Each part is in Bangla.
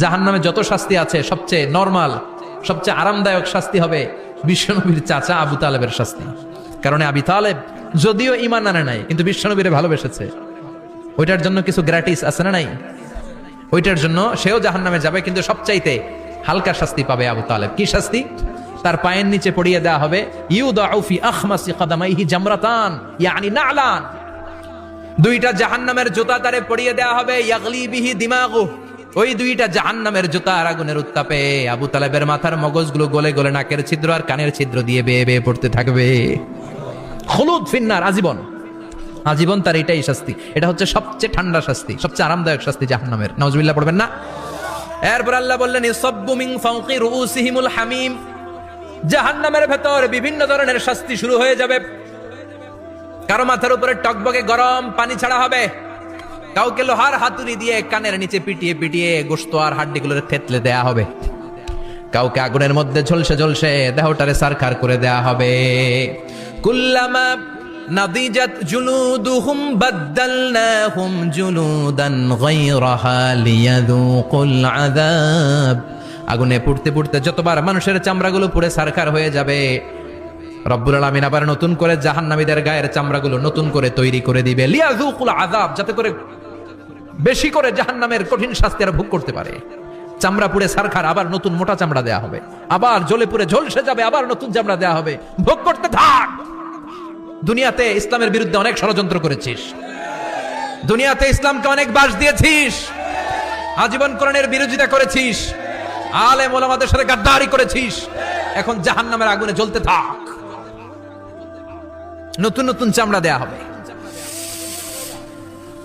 জাহান নামে যত শাস্তি আছে, সবচেয়ে নর্মাল সবচেয়ে আরামদায়ক শাস্তি হবে বিশ্বনবীর চাচা আবু তালেবের শাস্তি। কারণ আবি তালেব যদিও ইমান আনে নাই, কিন্তু বিশ্বনবীরে ভালোবেসেছে। ওইটার জন্য কিছু গ্র্যাটিস আছে না নাই? ওইটার জন্য সেও জাহান নামে যাবে, কিন্তু সবচাইতে হালকা শাস্তি পাবে আবু তালেব। কি শাস্তি? তার পায়ের নিচে পড়িয়ে দেওয়া হবে ইউ ইউদাউফি আখমাসি কাদামাইহি জামরাতান, ইয়ানি নালান। দুইটা জাহান্নামের জুতা তারে পড়িয়ে দেওয়া হবে, ইয়াগলি বিহি দিমাগু ওই দুইটা জাহান্নামের আর আগুনের উত্তাপে আবু তালেবের মাথার মগজগুলো গলে গলে নাকের ছিদ্র আর কানের ছিদ্র দিয়ে বেয়ে বেয়ে পড়তে থাকবে। হলুদ ফিন্নার আজীবন। আজীবন তার এটাই শাস্তি। এটা হচ্ছে সবচেয়ে ঠান্ডা শাস্তি, সবচেয়ে আরামদায়ক শাস্তি জাহান্নামের। নওয়াজবিল্লাহ পড়বেন না? এরপর আল্লাহ বললেন মিন ফাওকি রুউসিহিমুল হামিম। জাহান্নামের ভেতর বিভিন্ন ধরনের শাস্তি শুরু হয়ে যাবে। কারও মাথার উপরে টকবকে গরম পানি ছাড়া হবে। কাউকে লোহার হাতুড়ি দিয়ে কানের নিচে পিটিয়ে পিটিয়ে গোস্ত আর হাড্ডিগুলোর থেতলে দেয়া হবে। কাউকে আগুনের মধ্যে ঝলসে ঝলসে দেহটারে সারখার করে দেয়া হবে। কুল্লামা নাদিজাত জুলুদুহুম বাদদালনাহুম জুলুদান গায়রাহা লিয়াযুকুল আযাব। আগুনে পুড়তে পুড়তে যতবার মানুষের চামড়াগুলো পুড়ে সারখার হয়ে যাবে, রব্বুল আলামিন আবার নতুন করে জাহান্নামীদের গায়ের চামড়াগুলো নতুন করে তৈরি করে দিবে। লিয়াযুকুল আযাব, যাতে করে বেশি করে জাহান্নামের কঠিন শাস্তি আর ভোগ করতে পারে। চামড়া পুড়ে সারখার, আবার নতুন মোটা চামড়া দেয়া হবে। আবার জ্বলে পুড়ে ঝলসে যাবে, আবার নতুন চামড়া দেয়া হবে। ভোগ করতে থাক! দুনিয়াতে ইসলামের বিরুদ্ধে অনেক ষড়যন্ত্র করেছিস। দুনিয়াতে ইসলামকে অনেক বাস দিয়েছিস। আজীবন কোরআনের বিরোধিতা করেছিস। আলেম ওলামাদের সাথে গাদ্দারি করেছিস। এখন জাহান্নামের আগুনে জ্বলতে থাক। নতুন নতুন চামড়া দেয়া হবে।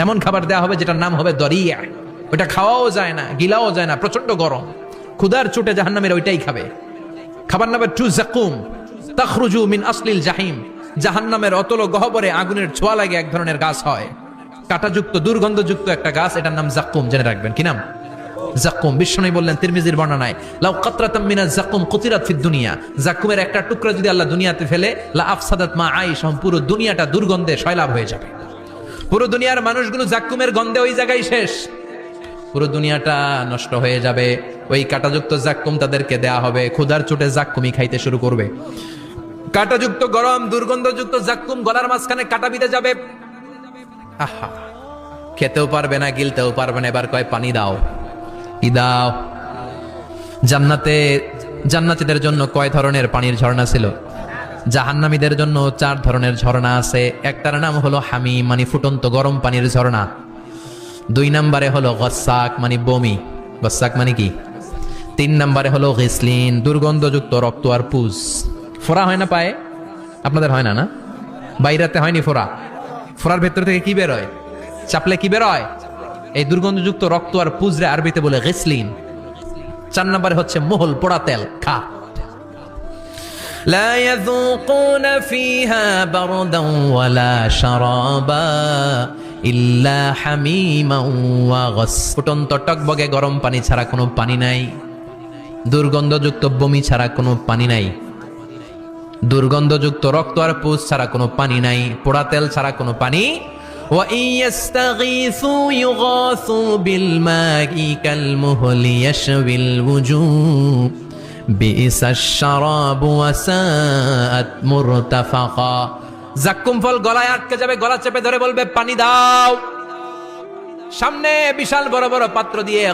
এমন খাবার দেওয়া হবে যেটার নাম হবে দরিয়া। ওটা খাওয়াও যায় না, গিলাও যায় না প্রচণ্ড গরম। ক্ষুধার চোটে জাহান্নামের ওইটাই খাবে। খাবার নামে টু জাকুম তাখরুজু মিন আসলিল জাহিম। জাহান্নামের অতল গহবরে আগুনের ছোঁয়া লাগে এক ধরনের গাছ হয়। কাঁটাযুক্ত, দুর্গন্ধযুক্ত একটা গাছ, এটার নাম জাকুম জেনে রাখবেন। কি নাম? জাকুম বিষ্ণু বললেন, তিরমিজির বর্ণনায় লাউ কাতরাতাম মিনা জাকুম কুতিরাত ফিদ দুনিয়া। জাকুমের একটা টুকরা যদি আল্লাহ দুনিয়াতে ফেলে, লা আফসাদাত মা আইশ পুরো দুনিয়াটা দুর্গন্ধে সয়লাভ হয়ে যাবে। পুরো দুনিয়ার মানুষগুলো জাকুমের গন্ধে ওই জায়গায় শেষ। পুরো দুনিয়াটা নষ্ট হয়ে যাবে। ওই কাটাযুক্ত জাক্কুম তাদেরকে দেয়া হবে। ক্ষুধার চোটে জাক্কুমি খাইতে শুরু করবে। কাটাযুক্ত গরম, দুর্গন্ধযুক্ত জাক্কুম গলার মাঝখানে কাটা বিঁধে যাবে। আহা, খেতেও পারবে না, গিলতেও পারবে না। এবার কয়, পানি দাও। কি দাও? জান্নাতে, জান্নাতীদের জন্য কয় ধরনের পানির ঝর্ণা ছিল? জাহান্নামীদের জন্য চার ধরনের ঝর্ণা আছে। একটার নাম হলো হামি মানে ফুটন্ত গরম পানির ঝর্ণা। দুই নম্বরে হলো গসাক মানে বমি। গসাক মানে কি? তিন নম্বরে হলো গিসলিন, দুর্গন্ধযুক্ত রক্ত আর পুজ। ফোড়া হয় না পায়ে? আপনাদের হয় না না? বাইরাতে হয়নি ফোরা ফোড়ার ভেতর থেকে কি বেরোয়? চাপলে কি বেরোয়? এই দুর্গন্ধযুক্ত রক্ত আর পুজরে আরবিতে বলে গিসলিন। চার নম্বরে হচ্ছে মোহল পোড়া তেল, খা। لا يذوقون فيها بردا ولا شرابا ইল্লা হামিমা ওয়া গাস ফুটন্ত টকবগে গরম পানি ছাড়া কোনো পানি নাই দুর্গন্ধযুক্ত বমি ছাড়া কোনো পানি নাই দুর্গন্ধযুক্ত রক্ত আর পুষ ছাড়া কোনো পানি নাই পোড়া তেল ছাড়া কোনো পানি وإن يستغيثوا يغاثوا بالماء كالمهل يشوي الوجوه ফল গলায় আটকে যাবে, গলা চেপে ধরে বলবে, পানি দাও। সামনে বিশাল বড় বড় পাত্র দিয়ে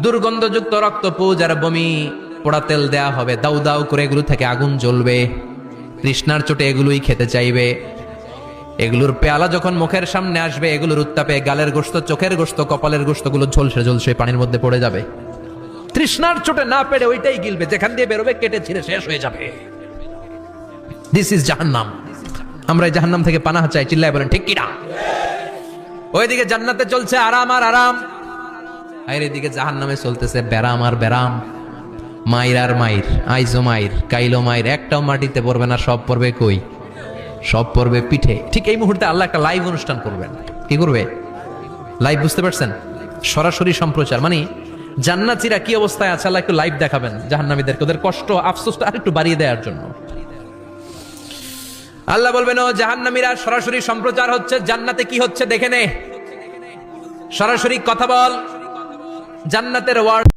দুর্গন্ধযুক্ত রক্ত পূজার বমি, পোড়া তেল দেয়া হবে। দাউ দাউ করে এগুলো থেকে আগুন জ্বলবে। কৃষ্ণার চোটে এগুলোই খেতে চাইবে। এগুলোর পেয়ালা যখন মুখের সামনে আসবে, এগুলোর উত্তাপে গালের গোস্ত চোখের গোস্ত কপালের গোস্তগুলো ঝলসে ঝলসে পানির মধ্যে পড়ে যাবে। তৃষ্ণার চোটে না পেরে ওইটাই গিলবে, যেখান দিয়ে বেরোবে, কেটে ছিঁড়ে শেষ হয়ে যাবে। দিস ইজ জাহান্নাম। আমরা জাহান্নাম থেকে পানাহা চাই, চিল্লায় বলেন, ঠিক কিনা ওইদিকে জান্নাতে চলছে আরাম আর আরাম। আর এদিকে জাহান নামে চলতেছে ব্যারাম আর ব্যারাম। মাইর আর মাইর, আইজো মাইর, কাইলো মাইর, একটাও মাটিতে পড়বে না, সব পড়বে কই? সব পড়বে পিঠে। ঠিক এই মুহূর্তে আল্লাহ একটা লাইভ অনুষ্ঠান করবেন। কি করবে? লাইভ বুঝতে পারছেন? সরাসরি সম্প্রচার মানে জান্নাতিরা কি অবস্থায় আছে? আল্লাহ একটু লাইভ দেখাবেন জাহান্নামীদেরকে। ওদের কষ্ট আফসোসটা আরেকটু বাড়িয়ে দেওয়ার জন্য। আল্লাহ বলবেন, ও জাহান্নামীরা, সরাসরি সম্প্রচার হচ্ছে। জান্নাতে কি হচ্ছে? দেখে নে। সরাসরি কথা বল। জান্নাতের ওয়ার্ড